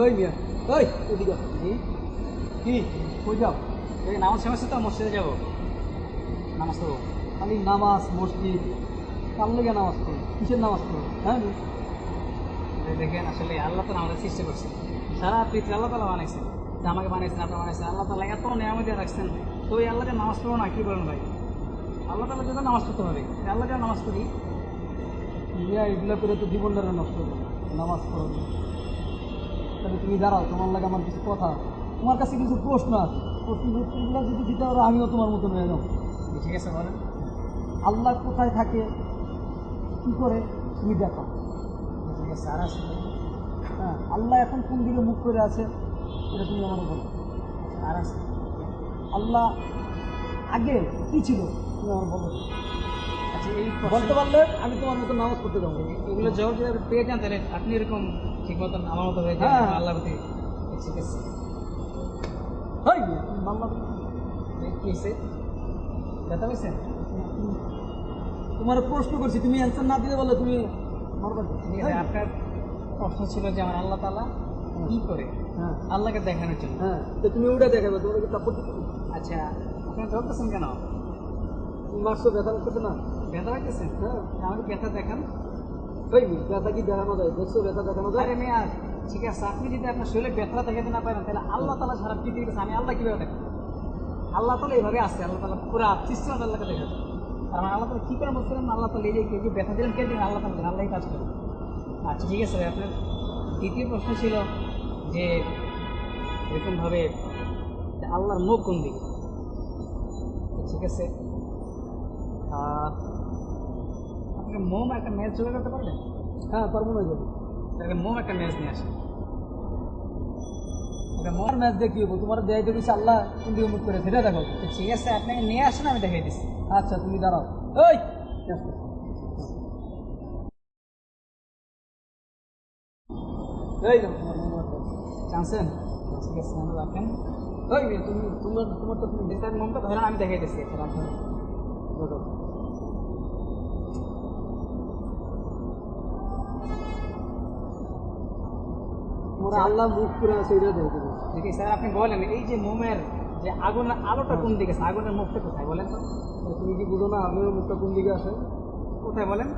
ওই মিয়া ওই এদিকে কি? কই যাও? এই নামাজ শেষ তো মসজিদে যাব। নামাজ পড়ব। খালি নামাজ মসজিদ। কার লেগে নামাজ পড়ো? কিসের নামাজ পড়ো? হ্যাঁ? দেখেন আসলে আল্লাহ তো আমাদের সৃষ্টি করছে। সারা পৃথিবী আল্লাহ তালা বানাইছেন যে আমাকে বানাইছেন আপনার বানাইছেন আল্লাহ তালা এত নিয়ামত দিয়ে রাখছেন। তো ওই আল্লাহকে নামাজ পড়ো না কি বলেন ভাই? আল্লাহ তালা যদি নামাজ পড়তে হবে এই আল্লাহ যা নামাজ পড়ি। এগুলো করে তো জীবনটা নষ্ট করবে নামাজ পড়ো তাহলে তুমি দাঁড়াও তোমার লাগে আমার কিছু কথা। তোমার কাছে কিছু প্রশ্ন আছে। প্রশ্নের উত্তরগুলো যদি দিতে পারো আমিও তোমার মতন হয়ে যাব। ঠিক আছে বলেন। আল্লাহ কোথায় থাকে কি করে তুমি দেখো। ঠিক আছে হ্যাঁ আল্লাহ এখন কোন দিকে মুখ করে আছে এটা তুমি আমার বলো। আর আছে আল্লাহ আগে কি ছিল তুমি আমার বলো। বলতে পারলে আমি তোমার মতো নামাজ পড়তে যাব। এগুলো জবাব যদি পেয়ে যান তাহলে। আপনি এরকম ঠিক মতন আমার মতো হয়ে যান আল্লাহ প্রতি ঠিক আছে। হয় মাল্লা কি হয়েছে ব্যথা হয়েছে তোমার প্রশ্ন করছি তুমি অ্যান্সার না দিলে বলে তুমি আপনার প্রশ্ন ছিল যে আমার আল্লাহ তালা কি করে হ্যাঁ। আল্লাহকে দেখানোর জন্য। হ্যাঁ তো তুমি ওটা দেখাবে তোমার কি সাপোর্ট আচ্ছা আপনি ধরতেছেন কেন? মারছো ব্যথা লাগতেছে না? ব্যথা হ্যাঁ আমাকে ব্যথা দেখান। ওই ব্যথা কি দেখানো যায় দেখছ ব্যথা দেখানো যায় আরে মেয়ে ঠিক আছে আপনি যদি আপনার শরীরে ব্যথা দেখাতে না পারেন তাহলে আল্লাহ তালা সারা পৃথিবীর কাছে আমি আল্লাহ কীভাবে দেখেন আল্লাহ তালা এইভাবে আছে আল্লাহ তালা পুরো সৃষ্টি আল্লাহকে দেখাতে আর আমার আল্লাহ তালা কী করে বলছিলেন আল্লাহ তালা এই যে ব্যথা দিলেন কে দিলেন আল্লাহ তালা আল্লাহ কাজ করে আচ্ছা ঠিক আছে আপনার দ্বিতীয় প্রশ্ন ছিল যে এরকমভাবে আল্লাহর মুখ কোন দিকে? ঠিক আছে আপনি মোম একটা ম্যাচ জোগাড় করতে পারবেন হ্যাঁ পারব না যাব। তাহলে মোম একটা ম্যাচ নিয়ে আসেন একটা মোর ম্যাচ দেখিয়ে তোমার দেয় দেখিস আল্লাহ কোন দিকে মুখ করে সেটা দেখো ঠিক আছে আপনাকে নিয়ে আসেন আমি দেখাই দিচ্ছি আচ্ছা তুমি দাঁড়াও। ওই! এই তোমার ঠিক আছে রাখেন। ওই তুমি তোমার তোমার তো তুমি ডিসাইড মোমটা ধরেন আমি দেখাই দিচ্ছি রাখেন আল্লাহ মুখ করে আছে এটা দেখো দেখি স্যার আপনি বলেন এই যে মোমের যে আগুনের আলোটা কোন দিকে? আছে আগুনের মুখটা কোথায় বলেন তো? তুমি কি বুঝো না আগুনের মুখটা কোন দিকে আছে? কোথায় বলেন?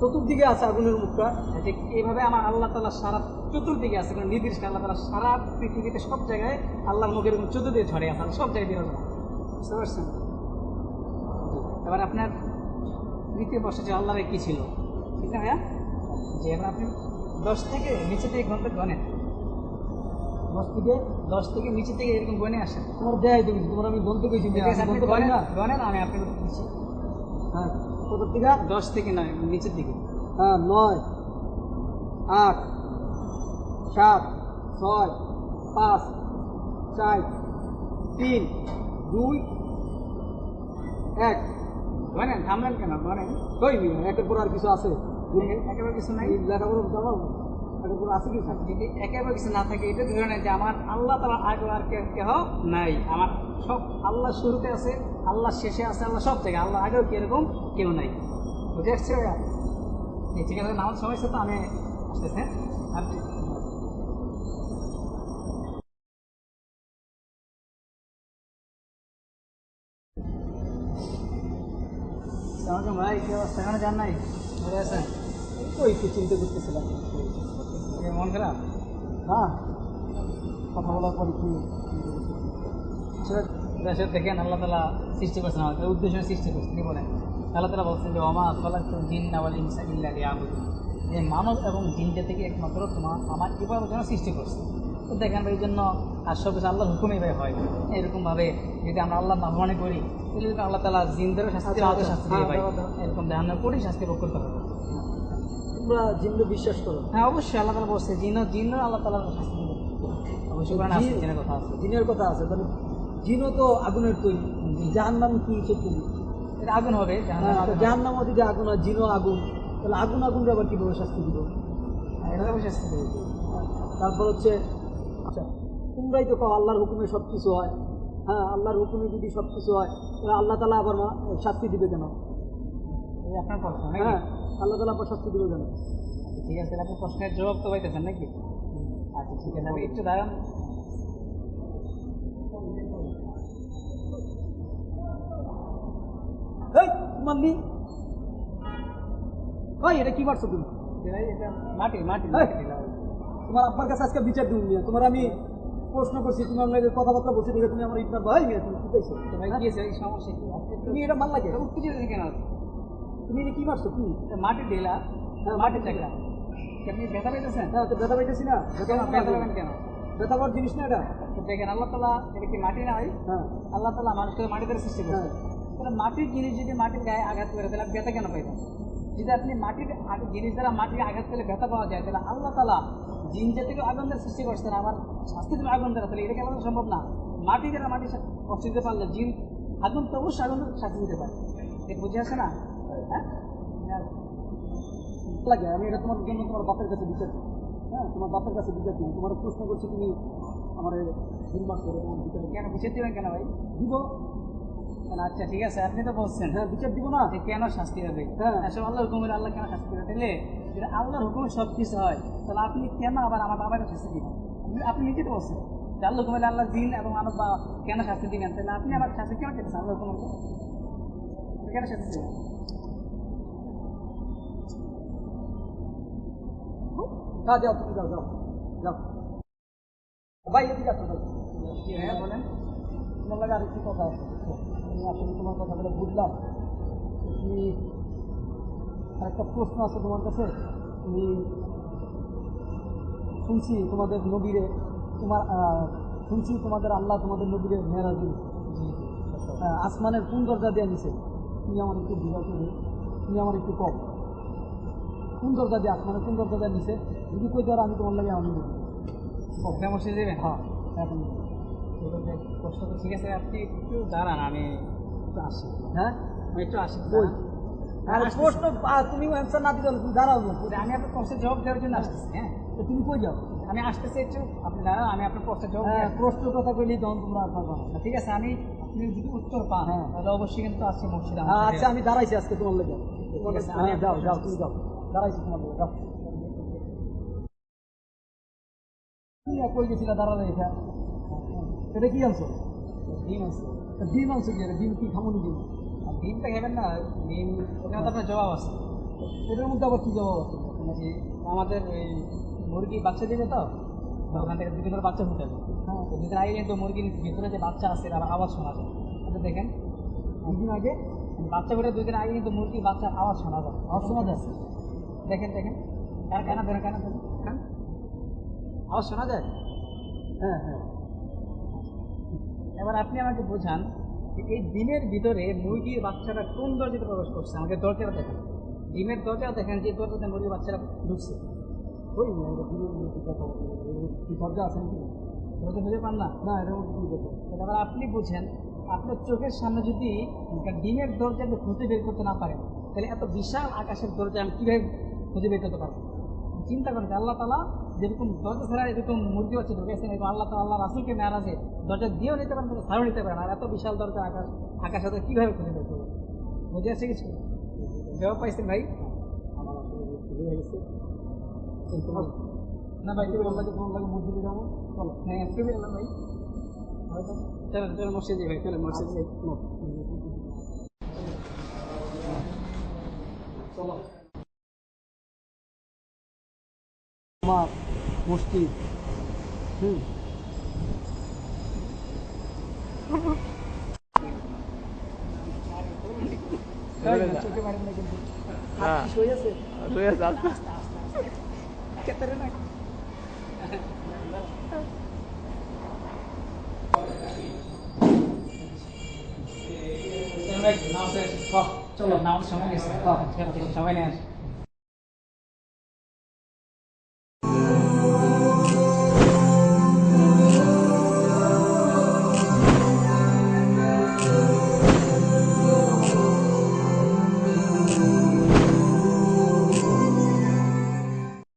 চতুর্দিকে আছে আগুনের মুখটা। ঠিক এইভাবে আমার আল্লাহ তালা সারা চতুর্দিকে আছে কোনো নির্দিষ্ট আল্লাহ তালা সারা পৃথিবীতে সব জায়গায় আল্লাহর মুখের এরকম চতুর্দিকে ছড়ে আছে সব জায়গায় বিরাজমান বুঝতে পারছেন? এবার আপনার তৃতীয় প্রশ্ন যে আল্লাহর কি ছিল? ঠিক না ভাইয়া? যে এবার আপনি দশ থেকে নিচে থেকে ঘণ্টা গণেন? দশ থেকে দশ থেকে নিচে থেকে এরকম গনে আসেন তোমার দেয় তুমি তোমার আমি কইছি আপনি গনেন আমি আপনাকে দিচ্ছি। হ্যাঁ। কত থেকে? দশ থেকে নয় নিচের দিকে। হ্যাঁ নয় আট সাত ছয় পাঁচ চার তিন দুই এক। গনেন থামলেন কেন? গনেন কই একের পর আর কিছু আছে? একেবারে কিছু নাই। লেখাপড়া জানো একের পর আছে কিছু যদি কিছু না থাকে, এটা ধরে নেয় যে আমার আল্লাহ তালা আগে আর কেহ নাই। আমার সব আল্লাহ শুরুতে আছে, আল্লাহ শেষে আছে, আল্লাহ সব জায়গায় আল্লাহ আগেও কীরকম কেউ নাই। বুঝে আসছে ভাইয়া? এই তো, আমি আসতেছে হ্যাঁ? আপনি সালাম ভাই, কি অবস্থা? যান নাই? ঘুরে আছেন? ওই একটু চিন্তা করতেছিলাম। মন খারাপ? হ্যাঁ কথা বলার পর একটু দেশের দেখেন আল্লাহ তালা সৃষ্টি করছেন আমাদের উদ্দেশ্য সৃষ্টি করছেন কি বলেন? আল্লাহ তালা বলছেন যে অমা আতলাক জিন নাওয়াল ইনসা ইল্লা ইয়াবুদুন যে মানব এবং জিনটা থেকে একমাত্র তোমার আমার ইবাদত জন্য সৃষ্টি করছে। তো দেখেন এই জন্য আর সব কিছু আল্লাহর হুকুমে ভাই হয়। এরকমভাবে যদি আমরা আল্লাহ না মনে করি তাহলে আল্লাহ তালা জিনদেরও শাস্তি আমাদের শাস্তি দিয়ে ভাই। এরকম দেখান কঠিন শাস্তি ভোগ করতে হবে। তোমরা বিশ্বাস করো। হ্যাঁ অবশ্যই আল্লাহ তালা বলছে জিন আল্লাহ তালার শাস্তি দিবে। অবশ্যই জিনের কথা আছে। জিনের কথা আছে তাহলে জিনও তো আগুনের তৈরি। জাহান নাম কি এটা আগুন হবে জাহান নাম হচ্ছে যে আগুন আর জিনও আগুন। তাহলে আগুন আগুন আবার কীভাবে শাস্তি দিব? এটা শাস্তি দেবে। তারপর হচ্ছে আচ্ছা তোমরাই তো আল্লাহর হুকুমে সব কিছু হয়। হ্যাঁ আল্লাহর হুকুমে যদি সব কিছু হয় তাহলে আল্লাহ তালা আবার শাস্তি দিবে কেন? আপনার প্রশ্ন হ্যাঁ আল্লাহ তালা আবার শাস্তি দিবে কেন ঠিক আছে আপনি প্রশ্নের জবাব তো পাইতেছেন নাকি? আচ্ছা ঠিক আছে আপনি একটু দাঁড়ান। মানলি ভাই এটা কি মারছো তুমি? মাটি। তোমার আব্বার কাছে আজকে বিচার দিন তোমার আমি প্রশ্ন করছি তোমার লাগে কথাবার্তা বলছি তুমি আমার ইটনার ভাই মেয়ে তুমি কি কইছো তো কি? সমস্যা তুমি এটা মাল লাগে উত্তেজিত কেন তুমি এটা কি তুমি এটা মাটি ঢেলা। হ্যাঁ, মাটি চাকরা। কি আপনি ব্যথা পাইতেছেন? হ্যাঁ তো ব্যথা পাইতেছি না। ব্যথা কেন পাবেন কেন? ব্যথা জিনিস না এটা। দেখেন আল্লাহ তালা এটা কি মাটি না হয়? হ্যাঁ। আল্লাহ তালা মানুষকে মাটি দ্বারা সৃষ্টি করছে। হ্যাঁ। তাহলে মাটির জিনিস যদি মাটির গায়ে আঘাত করে তাহলে আপনি ব্যথা কেন পাইবেন যদি আপনি মাটির জিনিস দ্বারা মাটির আঘাত করলে ব্যথা পাওয়া যায় তাহলে আল্লাহ তালা জিন জাতিকে আগুন দ্বারা সৃষ্টি করছেন আবার শাস্তি দেবে আগুন দ্বারা। তাহলে এটা কেন সম্ভব না? মাটি দ্বারা মাটি কষ্ট দিতে পারলে জিন আগুন তো অবশ্যই আগুন শাস্তি দিতে পারে। বুঝে আসে না? লাগে আমি এটা তোমার জন্য তোমার বাপের কাছে বিচার হ্যাঁ তোমার বাপের কাছে বিচার তোমার প্রশ্ন করছি তুমি আমার তিন মাস করে বিচার কেন বুঝে দিবেন কেন ভাই? দিব। আচ্ছা ঠিক আছে আপনি তো বলছেন। হ্যাঁ বিচার দিব না। কেন শাস্তি হবে? হ্যাঁ। আসলে আল্লাহর হুকুমের আল্লাহ কেন শাস্তি তাহলে আল্লাহর হুকুমে সব কিছু হয় তাহলে আপনি কেন আবার আমার বাবাকে শাস্তি দিবেন? আপনি- নিজে তো বলছেন যে আল্লাহ হুকুমের আল্লাহ দিন এবং আমার বা কেন শাস্তি দিবেন? তাহলে আপনি আমার শাস্তি কেন দিচ্ছেন আল্লাহ হুকুম কেন শাস্তি দিবেন? হ্যাঁ যাও তুমি যাও যাও যাও ভাই এদিকে আসো হ্যাঁ বলেন তোমার লাগে আরেকটি কথা আছে বুঝছ? আমি আসলে তোমার কথাগুলো বুঝলাম তুমি একটা প্রশ্ন আছে তোমার কাছে তুমি শুনছি তোমাদের নবীরে তোমার শুনছি তোমাদের আল্লাহ তোমাদের নবীরে মেয়েরা দিন আসমানের কোন দরজা দিয়ে নিছে তুমি আমার একটু তুমি তুমি আমার একটু কম কোন দরজা দিয়ে আসমানের কোন দরজা দিয়ে নিছে যদি কই দেওয়ার আমি তোমার লাগে আমি দেবো। দেবেন হ্যাঁ এখন আছে তো ঠিক আছে আপনি একটু দাঁড়ান আমি একটু আসি। হ্যাঁ? আমি একটু আসি কই? দাঁড়ান। আর প্রশ্ন তুমি অ্যান্সার না দিতে তুমি দাঁড়াও আমি আপনার প্রশ্নের জবাব দেওয়ার জন্য আসতেছি হ্যাঁ। তো তুমি কই যাও? আমি আসতেছি একটু আপনি দাঁড়ান আমি আপনার প্রশ্নের জবাব হ্যাঁ। প্রশ্ন কথা কইলেই তখন তোমরা আর পারবা ঠিক আছে আমি আপনি যদি উত্তর পান হ্যাঁ। তাহলে অবশ্যই কিন্তু আসছে মসজিদ হ্যাঁ। আচ্ছা আমি দাঁড়াইছি আজকে তোমার লেগে। ঠিক আছে, আমি হ্যাঁ, যাও যাও তুমি যাও। দাঁড়াইছি তোমার লেগে যাও। তুমি আর কই গেছিলা? দাঁড়ালে এটা। এটা কি আনছো? ডিম তা ডিম আনছো কি? এটা? ডিম কি খামনি ডিম আর ডিমটা খাবেন না ডিম ওখানে তো আপনার জবাব আছে। এটার মধ্যে আবার কি জবাব আছে? যে আমাদের ওই মুরগি বাচ্চা দিবে তো ওখান থেকে দুদিন করে বাচ্চা ফুটাবে হ্যাঁ। দুদিন আগে কিন্তু মুরগির ভিতরে যে বাচ্চা আছে তার আওয়াজ শোনা যায়। এটা দেখেন। দুদিন আগে? বাচ্চা ফুটে দুদিন আগে কিন্তু মুরগির বাচ্চার আওয়াজ শোনা যায়। আওয়াজ শোনা যাচ্ছে দেখেন দেখেন। কানা ধরে কানা ধরে কান। আওয়াজ শোনা যায়? হ্যাঁ হ্যাঁ। এবার আপনি আমাকে বোঝান যে এই ডিমের ভিতরে মুরগির বাচ্চাটা কোন দরজাতে প্রবেশ করছে? আমাকে দরজাটা দেখেন। ডিমের দরজা দেখেন যে দরজাতে মুরগির বাচ্চারা ঢুকছে। ওই দরজা আছে নাকি? দরজা খুঁজে পান না? না এবার আপনি বুঝেন আপনার চোখের সামনে যদি ডিমের দরজা আপনি খুঁজে বের করতে না পারেন তাহলে এত বিশাল আকাশের দরজা আমি কীভাবে খুঁজে বের করতে পারব। চিন্তা করেন যে আল্লাহ তালা যেরকম দরজা ছাড়া এরকম মুরগি বাচ্চা ঢুকেছেন এরকম আল্লাহ তালা আল্লাহ রাসুলকে নারাজে দরজা দিয়েও নিতে পারেন কিন্তু ছাড়াও নিতে পারেন। আর এত বিশাল দরজা আকাশ আকাশ হাতে কীভাবে খুঁজে বের করব? বুঝে আসছে কিছু? জবাব পাইছেন ভাই? আমার আসলে ভুলে গেছে। না ভাই তোমার লাগে তোমার লাগে মসজিদে যাব চলো। হ্যাঁ একটু বেরোলাম ভাই। চলো চলো মসজিদে ভাই মসজিদে চলো। আমার মসজিদ। হুম। না চলো নামাজ সময় গেছে। হ্যাঁ। সবাই নিয়ে আসে।